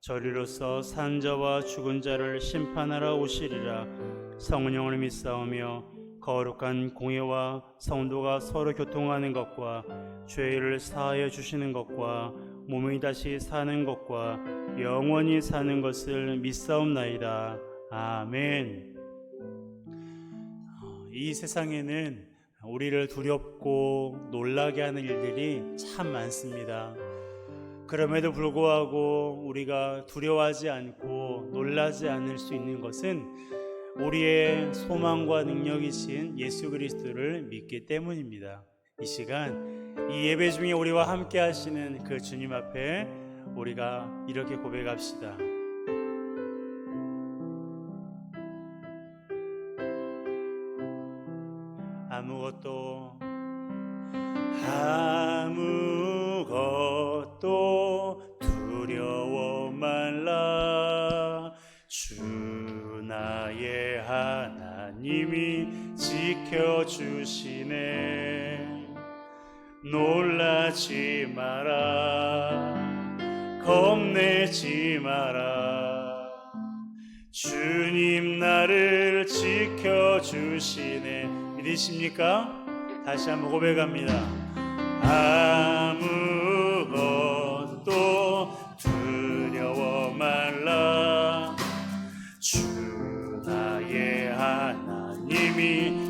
저리로서 산 자와 죽은 자를 심판하러 오시리라. 성령을 믿사오며 거룩한 공예와 성도가 서로 교통하는 것과 죄를 사하여 주시는 것과 몸이 다시 사는 것과 영원히 사는 것을 믿사옵나이다. 아멘. 어, 이 세상에는 우리를 두렵고 놀라게 하는 일들이 참 많습니다. 그럼에도 불구하고 우리가 두려워하지 않고 놀라지 않을 수 있는 것은 우리의 소망과 능력이신 예수 그리스도를 믿기 때문입니다. 이 시간 이 예배 중에 우리와 함께 하시는 그 주님 앞에 우리가 이렇게 고백합시다. 지켜주시네. 놀라지 마라. 겁내지 마라. 주님 나를 지켜주시네. 믿으십니까? 다시 한번 고백합니다. 아무것도 두려워 말라. 주 나의 하나님이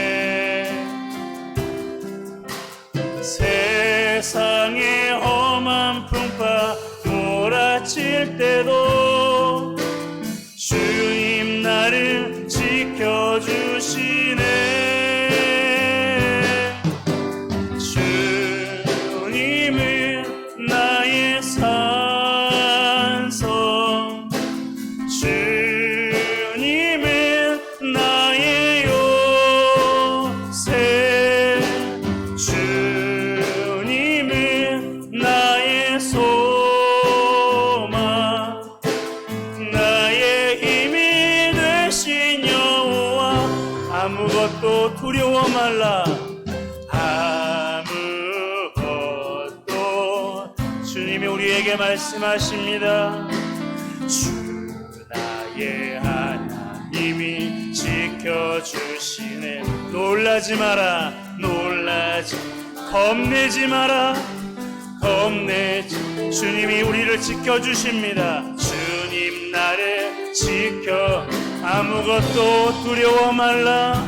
주님 나를 우리에게 말씀하십니다. 주 나의 하나님이 지켜주시네. 놀라지 마라 놀라지 겁내지 마라 겁내지. 주님이 우리를 지켜주십니다. 주님 나를 지켜. 아무것도 두려워 말라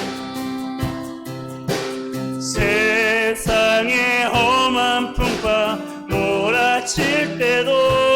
몰아칠 때도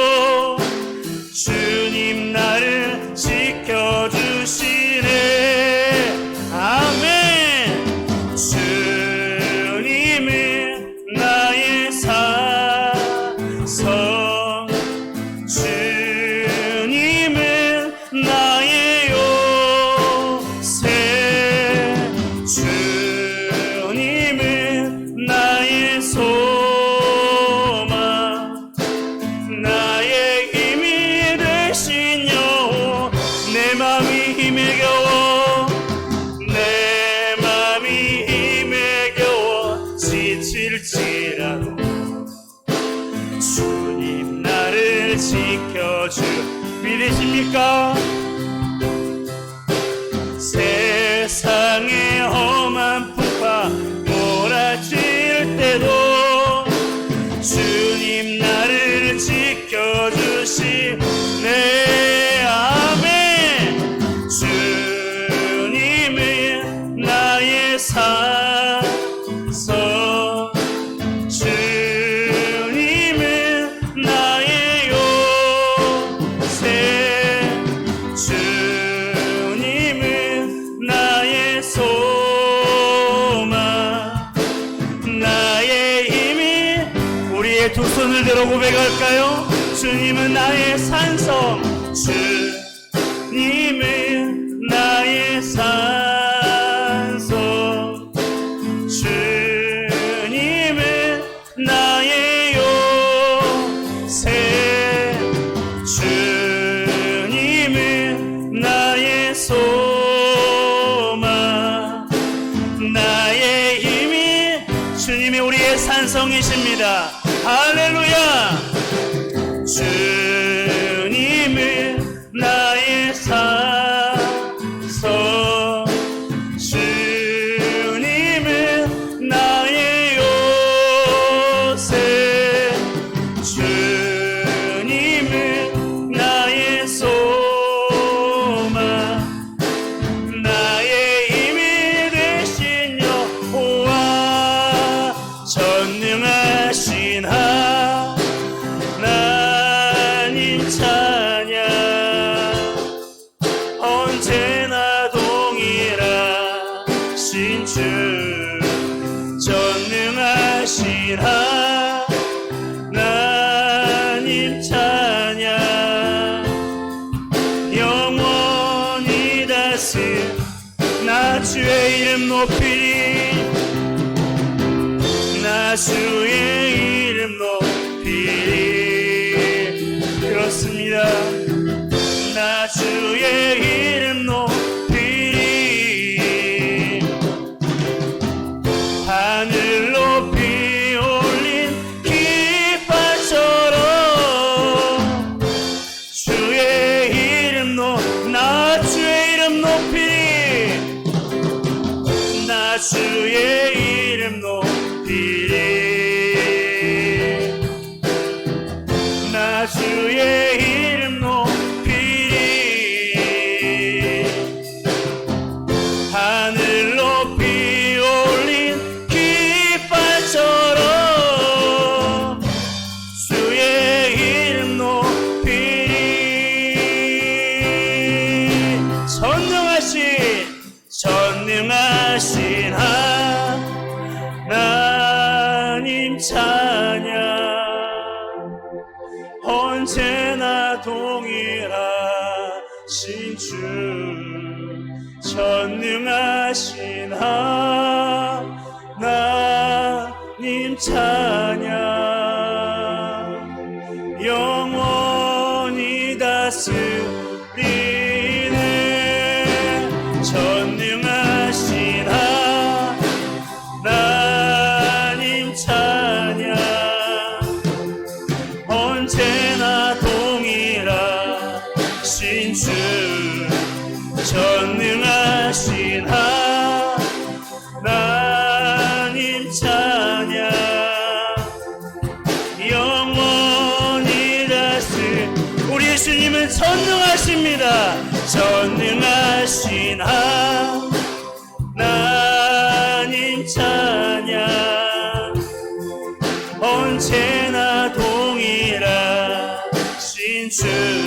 예수의 이름 높이리 그렇습니다. 나 주의 이름 높이 To.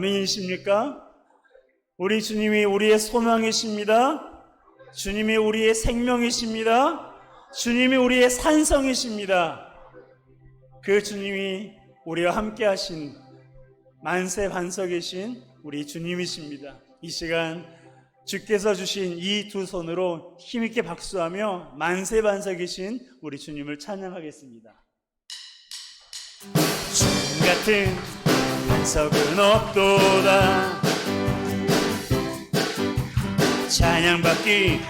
아멘이십니까? 우리 주님이 우리의 소망이십니다. 주님이 우리의 생명이십니다. 주님이 우리의 산성이십니다. 그 주님이 우리와 함께 하신 만세 반석이신 우리 주님이십니다. 이 시간 주께서 주신 이 두 손으로 힘있게 박수하며 만세 반석이신 우리 주님을 찬양하겠습니다. 같은 반석은 없도다. 찬양받기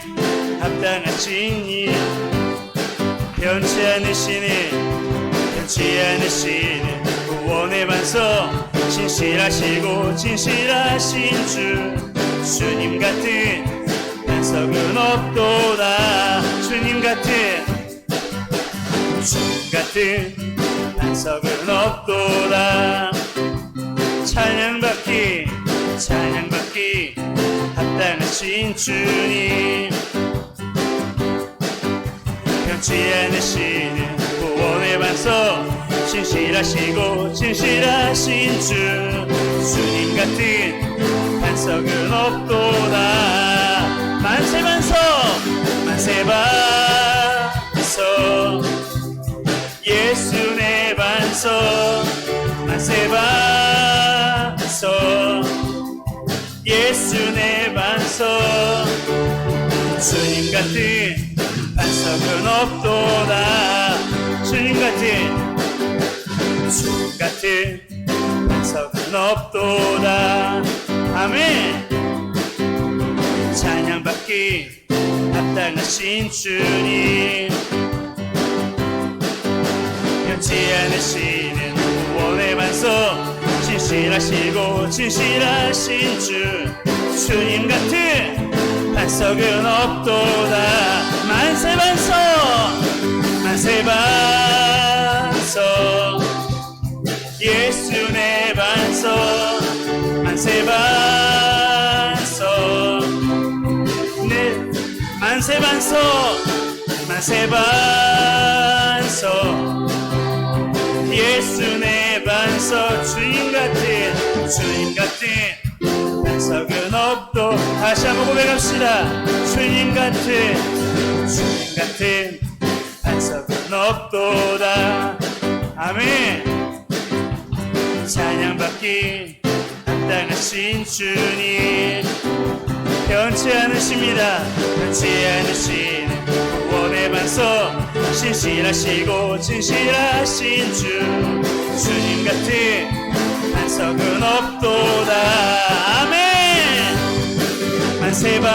합당한 진이 변치 않으시는 변치 않으시는 구원의 반석. 진실하시고 진실하신 주 주님 같은 반석은 없도다. 주님 같은 주님 같은 반석은 없도다 찬양받기 찬양받기. 합당하신 주님. 변치 않으시는 구원의 반석. 진실하시고 진실하신 주. 주님 같은 반석은 없도다. 만세 반석 만세 반석. 예수 내 반석 만세 반석 예수 내 반석. 주님 같은 반석은 없도다. 주님 같은 주님 같은 반석은 없도다. 아멘. 찬양받기 합당하신 주님. 변치 않으시는 구원의 반석 진실하시고 진실하신 주 주님 같은 반석은 없도다. 만세 반석 만세 반석. 예수 내 반석 만세 반석. 네 만세 반석 만세 반석 내 반석 주님 같은 주님 같은. 반석은 없도 다시 한번 고백합시다. 주님 같은 주님 같은. 반석은 없도다. 아멘. 찬양받기 합당하신 주님. 변치 않으십니다. 변치 않으시는 구원의 반석. 신실하시고 진실하신 주 주님 같은 반석은 없도다. 아멘! 만세 반석.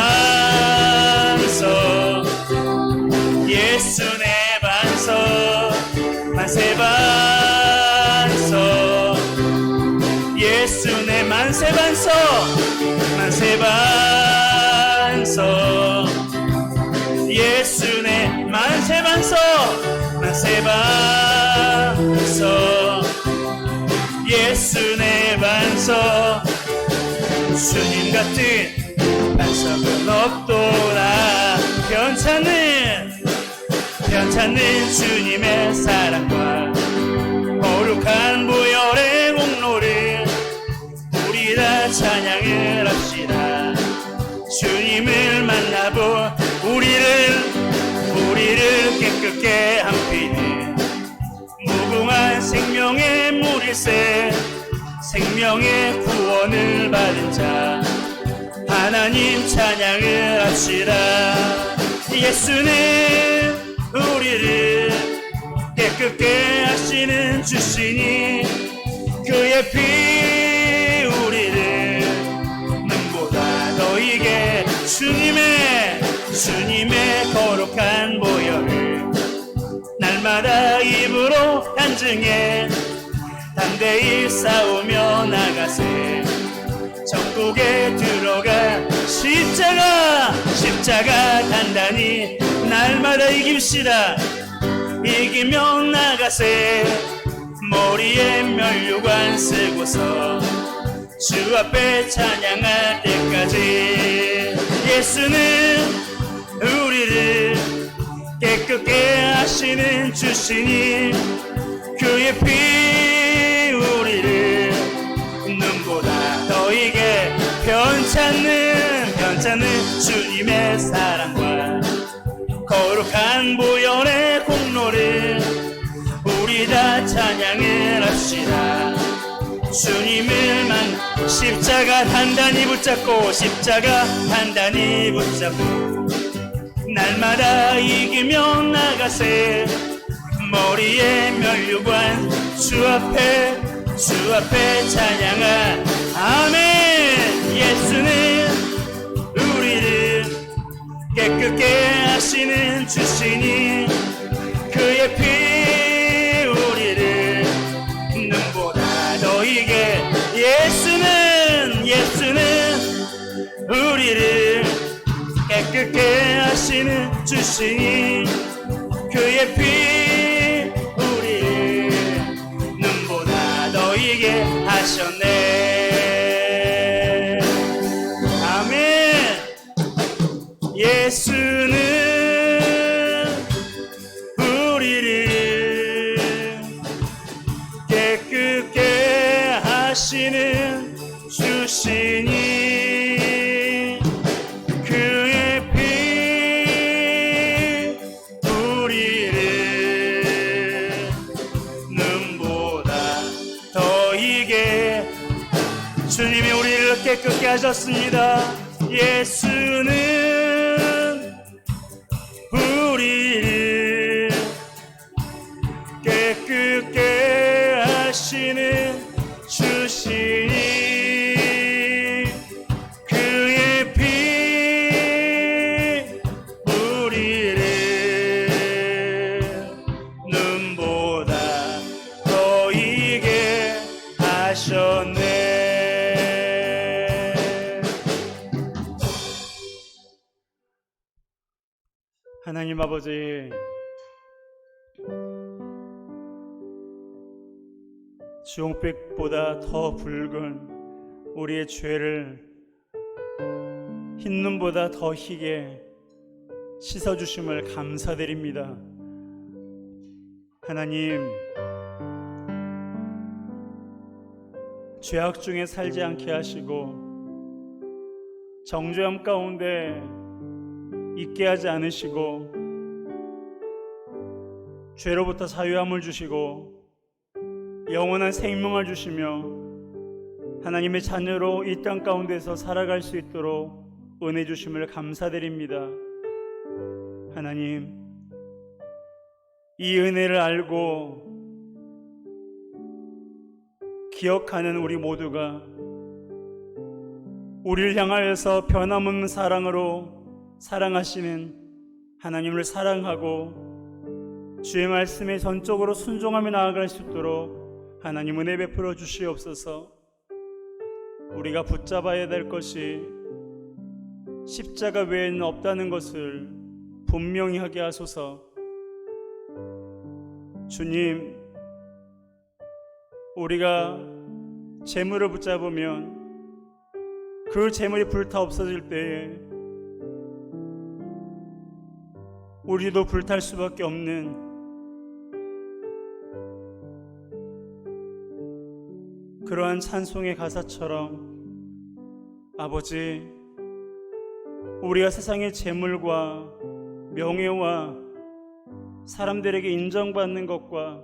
예수 내 반석. 만세 반석. 예수 내 만세 반석. 만세 반석. 예수 내 만세 반석. 만세 반석 예수 내 반석. 주님 같은 반석은 없도다. 괜찮은 괜찮은 주님의 사랑과 거룩한 보혈의 공로를 우리 다 찬양을 합시다. 주님을 만나보 우리를 우리를 깨끗게 무궁한 생명의 물일새 생명의 구원을 받은 자 하나님 찬양을 합시다. 예수는 우리를 깨끗게 하시는 주시니 그의 피 우리를 눈보다 너에게 주님의 주님의 거룩한 보혈을 날마다 입으로 간증해. 담대히 싸우며 나가세. 전국에 들어가 십자가 십자가 단단히 날마다 이깁시다. 이기며 나가세. 머리에 면류관 쓰고서 주 앞에 찬양할 때까지 예수는 우리를 깨끗게 하시는 주시니 그의 피 우리를 눈보다 너에게 편찮는 편찮는 주님의 사랑과 거룩한 보혈의 공로를 우리 다 찬양 찬양을 합시다. 주님을 만 십자가 단단히 붙잡고 십자가 단단히 붙잡고 날마다 이기며 나가세. 머리에 면류관 주 앞에 주 앞에 찬양할 아멘! 예수는 우리를 깨끗게 하시는 주시니 그의 피 우리를 눈보다 너에게 예수는 예수는 우리를 깨끗게 하시는 주시니 그의 피 우리를 눈보다 너에게 하셨네. 아멘. 예수는 우리를 깨끗게 하시는 주시니 깨끗게 하셨습니다. 예수는 하나님 아버지 주홍빛보다 더 붉은 우리의 죄를 흰 눈보다 더 희게 씻어주심을 감사드립니다. 하나님, 죄악 중에 살지 않게 하시고 정죄함 가운데 있게 하지 않으시고 죄로부터 자유함을 주시고 영원한 생명을 주시며 하나님의 자녀로 이 땅 가운데서 살아갈 수 있도록 은혜 주심을 감사드립니다. 하나님, 이 은혜를 알고 기억하는 우리 모두가 우리를 향하여서 변함없는 사랑으로 사랑하시는 하나님을 사랑하고 주의 말씀에 전적으로 순종하며 나아갈 수 있도록 하나님 은혜 베풀어 주시옵소서. 우리가 붙잡아야 될 것이 십자가 외에는 없다는 것을 분명히 하게 하소서. 주님, 우리가 재물을 붙잡으면 그 재물이 불타 없어질 때에 우리도 불탈 수밖에 없는 그러한 찬송의 가사처럼 아버지 우리가 세상의 재물과 명예와 사람들에게 인정받는 것과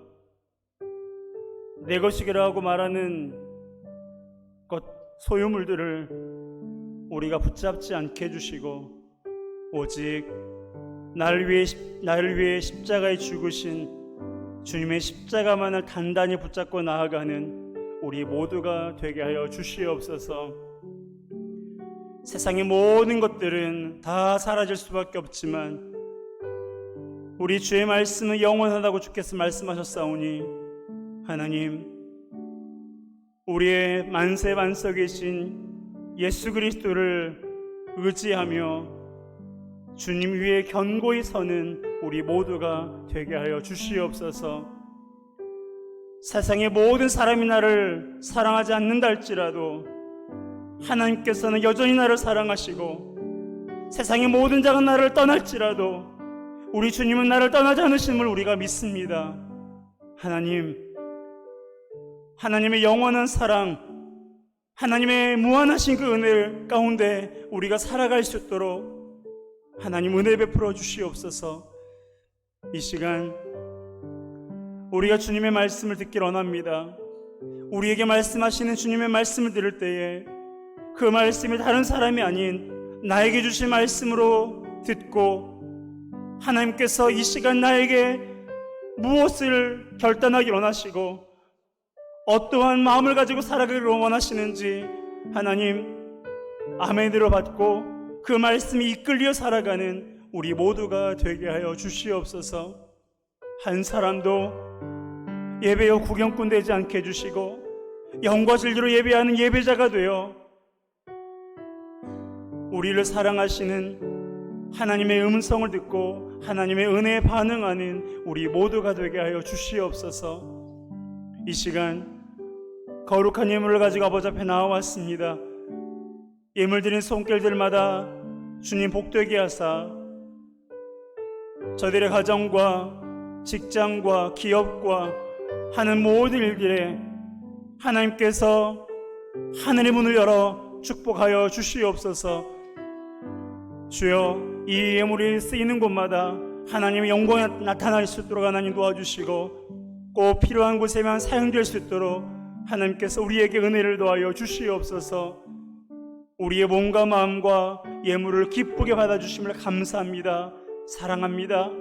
내 것이기라 하고 말하는 것 소유물들을 우리가 붙잡지 않게 해주시고 오직 나를 위해 십- 나를 위해 십자가에 죽으신 주님의 십자가만을 단단히 붙잡고 나아가는 우리 모두가 되게 하여 주시옵소서. 세상의 모든 것들은 다 사라질 수밖에 없지만 우리 주의 말씀은 영원하다고 주께서 말씀하셨사오니 하나님 우리의 만세 만석이신 예수 그리스도를 의지하며 주님 위에 견고히 서는 우리 모두가 되게 하여 주시옵소서. 세상의 모든 사람이 나를 사랑하지 않는다 할지라도 하나님께서는 여전히 나를 사랑하시고 세상의 모든 자가 나를 떠날지라도 우리 주님은 나를 떠나지 않으심을 우리가 믿습니다. 하나님, 하나님의 영원한 사랑, 하나님의 무한하신 그 은혜 가운데 우리가 살아갈 수 있도록 하나님 은혜 베풀어 주시옵소서. 이 시간 우리가 주님의 말씀을 듣길 원합니다. 우리에게 말씀하시는 주님의 말씀을 들을 때에 그 말씀이 다른 사람이 아닌 나에게 주신 말씀으로 듣고 하나님께서 이 시간 나에게 무엇을 결단하기 원하시고 어떠한 마음을 가지고 살아가기를 원하시는지 하나님 아멘으로 받고 그 말씀이 이끌려 살아가는 우리 모두가 되게 하여 주시옵소서 한 사람도 예배여 구경꾼 되지 않게 해주시고 영과 진리로 예배하는 예배자가 되어 우리를 사랑하시는 하나님의 음성을 듣고 하나님의 은혜에 반응하는 우리 모두가 되게 하여 주시옵소서. 이 시간 거룩한 예물을 가지고 아버지 앞에 나와왔습니다. 예물 드린 손길들마다 주님 복되게 하사 저들의 가정과 직장과 기업과 하는 모든 일들에 하나님께서 하늘의 문을 열어 축복하여 주시옵소서. 주여 이 예물이 쓰이는 곳마다 하나님의 영광이 나타날 수 있도록 하나님 도와주시고 꼭 필요한 곳에만 사용될 수 있도록 하나님께서 우리에게 은혜를 도하여 주시옵소서. 우리의 몸과 마음과 예물을 기쁘게 받아주심을 감사합니다. 사랑합니다